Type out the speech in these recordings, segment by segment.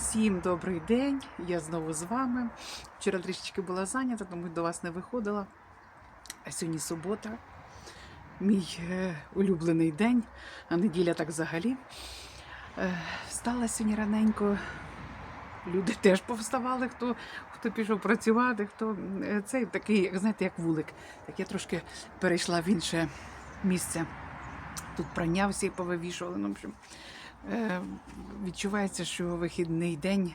Всім добрий день, я знову з вами. Вчора трішечки була зайнята, тому до вас не виходила. А сьогодні субота, мій е, улюблений день, а неділя так взагалі. Е, встала сьогодні раненько. Люди теж повставали, хто, хто пішов працювати, хто е, цей такий, як знаєте, як вулик. Так я трошки перейшла в інше місце. Тут прання всі повивішували. Ну, в общем, відчувається, що вихідний день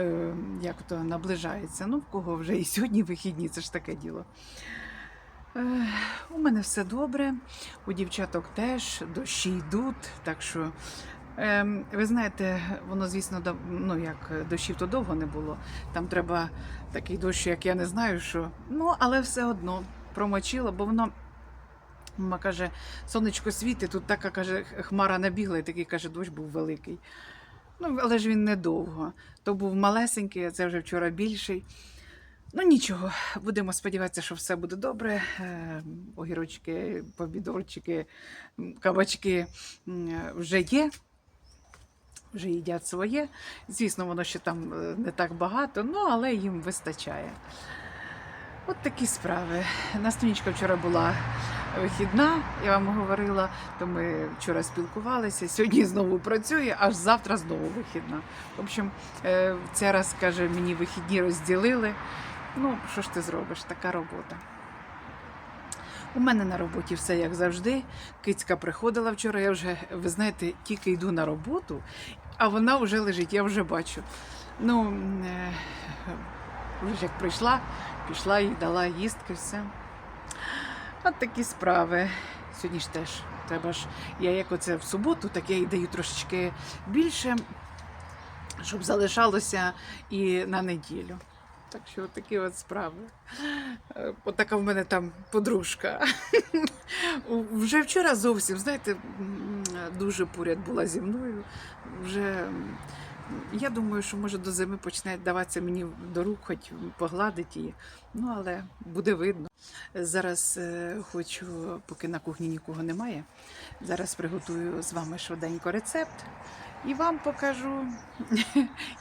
е, як то наближається. Ну, в кого вже і сьогодні вихідні, це ж таке діло. Е, у мене все добре, у дівчаток теж дощі йдуть, так що. Ем, ви знаєте, воно, звісно, ну як дощів то довго не було. Там треба такий дощ, як я не знаю, що. Ну, але все одно промочило, бо воно Мама каже, сонечко світить, тут така каже, хмара набігла, і такий каже, дощ був великий. Ну, але ж він недовго. То був малесенький, а це вже вчора більший. Ну нічого, будемо сподіватися, що все буде добре. Е, Огірочки, помідорчики, кабачки вже є. Вже їдять своє. Звісно, воно ще там е, не так багато, ну але їм вистачає. От такі справи. Настунічка вчора була вихідна, я вам говорила, то ми вчора спілкувалися. Сьогодні знову працює, аж завтра знову вихідна. В общем, е, цей раз каже, мені вихідні розділили. Ну, що ж ти зробиш? Така робота. У мене на роботі все як завжди. Кицька приходила вчора. Я вже, ви знаєте, тільки йду на роботу, а вона вже лежить, я вже бачу. Ну, е, вже як прийшла, пішла їй дала їстки, все. От такі справи. Сьогодні ж теж треба ж. Я як оце в суботу, так я їй даю трошечки більше, щоб залишалося і на неділю. Так що такі от справи. Е, Отака в мене там подружка. Вже вчора зовсім, знаєте, дуже поряд була зі мною. Вже я думаю, що може до зими почне даватися мені до рук, хоч погладить її. Ну, але буде видно. Зараз е, хочу, поки на кухні нікого немає, зараз приготую з вами швиденько рецепт і вам покажу.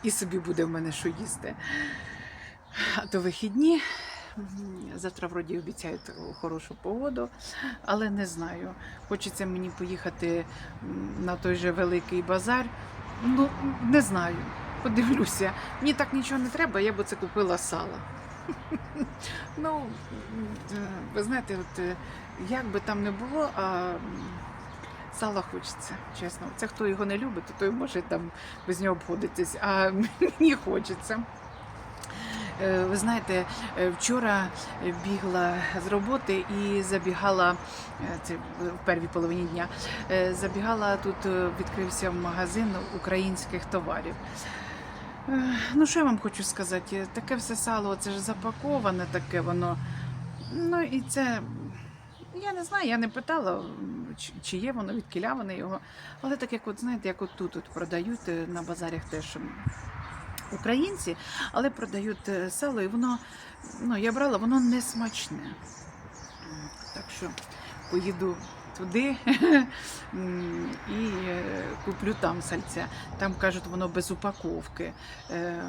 І собі буде в мене що їсти. А то вихідні. Завтра вроді обіцяють хорошу погоду, але не знаю. Хочеться мені поїхати на той же великий базар. Ну, не знаю. Подивлюся. Мені так нічого не треба, я би це купила сала. Ну, ви знаєте, от е, як би там не було, а сала хочеться, чесно. Це хто його не любить, то той може там без нього обходитись, а мені хочеться. Е, Ви знаєте, е, вчора бігла з роботи і забігала е, це в первій половині дня. е, Забігала тут, е, відкрився магазин українських товарів. Е, Ну, що я вам хочу сказати? Таке все сало, це ж запаковане, таке воно. Ну і це. Я не знаю, я не питала, чи- є воно, від кіля його. Але так як, от, знаєте, як от тут от продають е, на базарях теж українці, але продають е, сало, і воно, ну, я брала, воно не смачне. Так що поїду туди і е, куплю там сальця. Там кажуть, воно без упаковки. Е,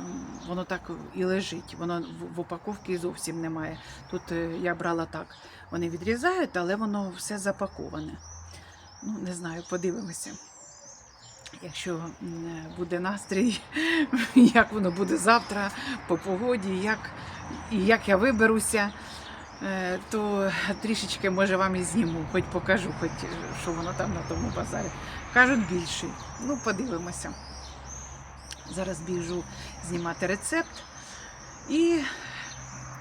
Воно так і лежить. Воно в- упаковці зовсім немає. Тут я брала так. Вони відрізають, але воно все запаковане. Ну, не знаю, подивимося. Якщо буде настрій, як воно буде завтра по погоді, як, і як я виберуся, е, то трішечки може вам і зніму, хоч покажу, хоч е, що воно там на тому базарі. Кажуть більший. Ну, подивимося. Зараз біжу знімати рецепт. І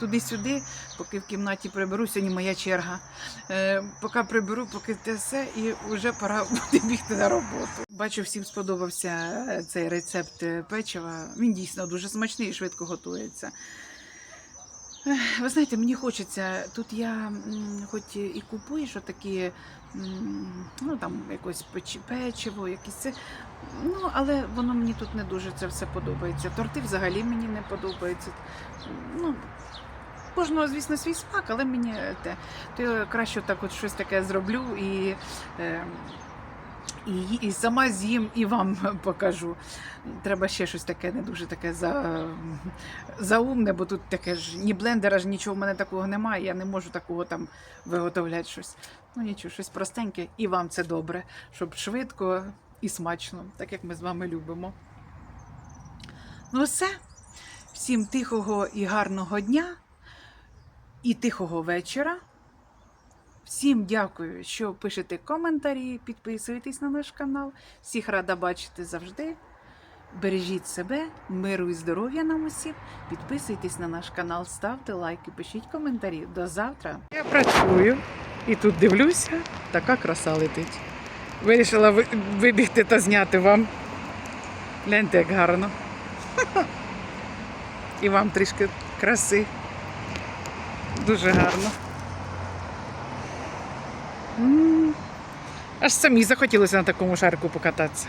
туди-сюди, поки в кімнаті приберу, сьогодні моя черга. Е, поки приберу, поки те все, і вже пора буде бігти на роботу. Бачу, всім сподобався е, цей рецепт е, печива. Він дійсно дуже смачний і швидко готується. Ви знаєте, мені хочеться. Тут я хоч і купую, що такі, ну там якось печиво, якісь це. Ну, але воно мені тут не дуже це все подобається. Торти взагалі мені не подобаються. Ну, кожного, звісно, свій смак, але мені те. То я краще так от щось таке зроблю і е, І, і сама з'їм і вам покажу. Треба ще щось таке, не дуже таке за, заумне, бо тут таке ж ні блендера, ж нічого в мене такого немає. Я не можу такого там виготовляти щось. Ну нічого, щось простеньке, і вам це добре, щоб швидко і смачно, так як ми з вами любимо. Ну, все. Всім тихого і гарного дня і тихого вечора. Всім дякую, що пишете коментарі, підписуєтесь на наш канал. Всіх рада бачити завжди. Бережіть себе, миру і здоров'я нам усім. Підписуйтесь на наш канал, ставте лайки, пишіть коментарі. До завтра. Я працюю і тут дивлюся, така краса летить. Вирішила ви- вибігти та зняти вам. Гляньте, як гарно. І вам трішки краси. Дуже гарно. Аж самі захотілося на такому шарку покататися.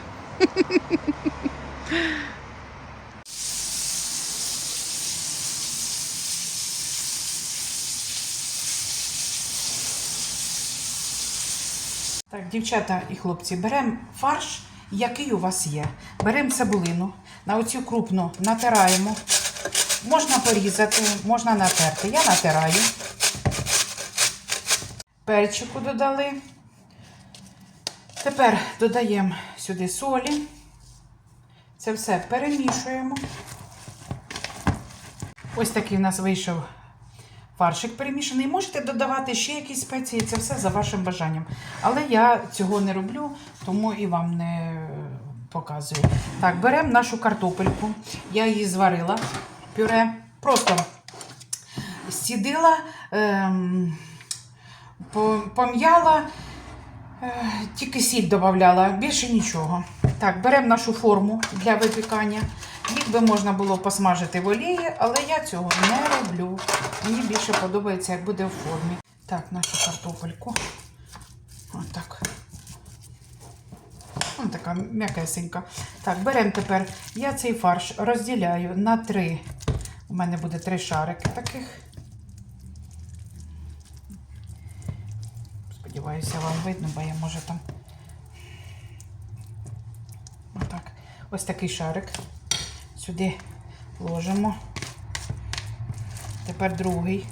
Так, дівчата і хлопці, беремо фарш, який у вас є. Беремо цибулину, на оцю крупну натираємо. Можна порізати, можна натерти. Я натираю. Перчику додали. Тепер додаємо сюди солі. Це все перемішуємо. Ось такий у нас вийшов фаршик перемішаний. Можете додавати ще якісь спеції, це все за вашим бажанням. Але я цього не роблю, тому і вам не показую. Так, беремо нашу картопельку. Я її зварила пюре. Просто стідила, ем, пом'яла, е, тільки сіль додавала, більше нічого. Так, беремо нашу форму для випікання. Їх би можна було посмажити в олії, але я цього не роблю. Мені більше подобається, як буде в формі. Так, нашу картопельку. Отак. Ось така м'якесенька. Так, беремо тепер. Я цей фарш розділяю на три. У мене буде три шарики таких. Сподіваюся, вам видно, бо я може там. Отак. Ось такий шарик. Сюди ложимо. Тепер другий.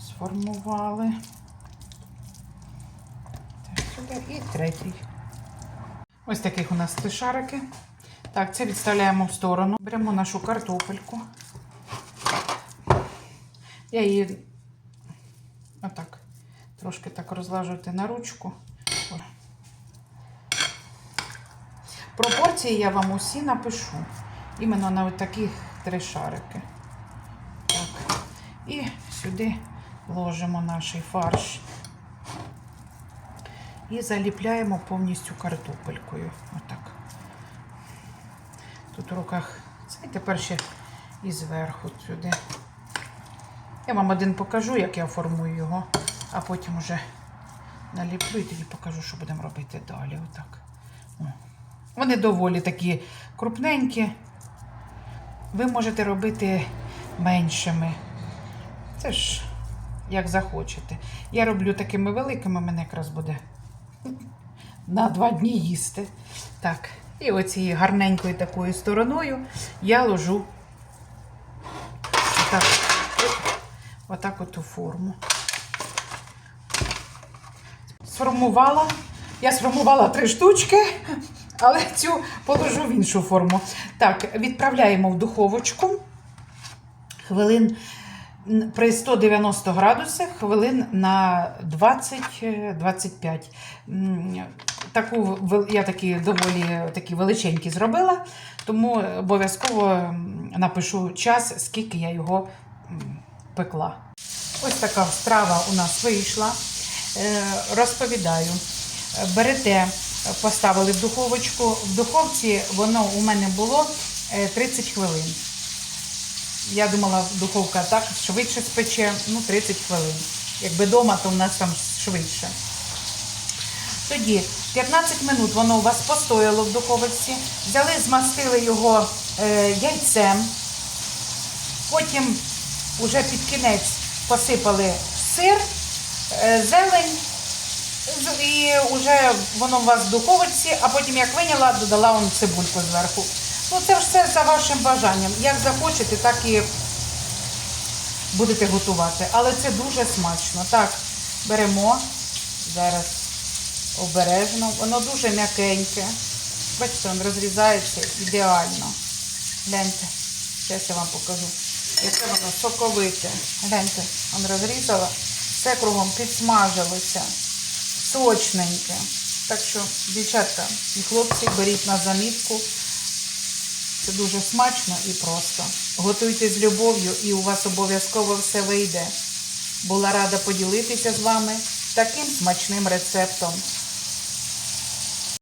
Сформували. Так, сюди і третій. Ось таких у нас три шарики. Так, це відставляємо в сторону. Беремо нашу картопельку. Я її отак трошки так розлажувати на ручку. Пропорції я вам усі напишу. Іменно на таких три шарики. Так. І сюди ложимо наш фарш. І заліпляємо повністю картопелькою. Отак. Тут в руках це тепер ще і зверху сюди. Я вам один покажу, як я формую його, а потім вже наліплю і тоді покажу, що будемо робити далі. Отак. Вони доволі такі крупненькі. Ви можете робити меншими. Це ж як захочете. Я роблю такими великими, мене якраз буде на два дні їсти. Так, і оцією гарненькою такою стороною я ложу отак, отак от у форму. Сформувала. Я сформувала три штучки, але цю положу в іншу форму. Так, відправляємо в духовочку. Хвилин при 190 градусах хвилин на 20-25. Таку я такі доволі такі величенькі зробила, тому обов'язково напишу час, скільки я його пекла. Ось така страва у нас вийшла. Е, Розповідаю. Е, Берете, поставили в духовочку. В духовці воно у мене було е, 30 хвилин. Я думала, духовка так швидше спече, ну 30 хвилин. Якби вдома, то у нас там швидше. Тоді 15 минут воно у вас постояло в духовці. Взяли, змастили його е, яйцем. Потім уже під кінець посипали сир, е, зелень, і вже воно у вас в духовці, а потім як виняла, додала вам цибульку зверху. Ну це все за вашим бажанням. Як захочете, так і будете готувати. Але це дуже смачно. Так, беремо зараз обережно. Воно дуже м'якеньке. Бачите, воно розрізається ідеально. Гляньте, зараз я вам покажу. Яке воно соковите. Гляньте, воно розрізала, все кругом підсмажилося, сочненьке. Так що, дівчатка і хлопці, беріть на замітку. Це дуже смачно і просто. Готуйте з любов'ю і у вас обов'язково все вийде. Була рада поділитися з вами таким смачним рецептом.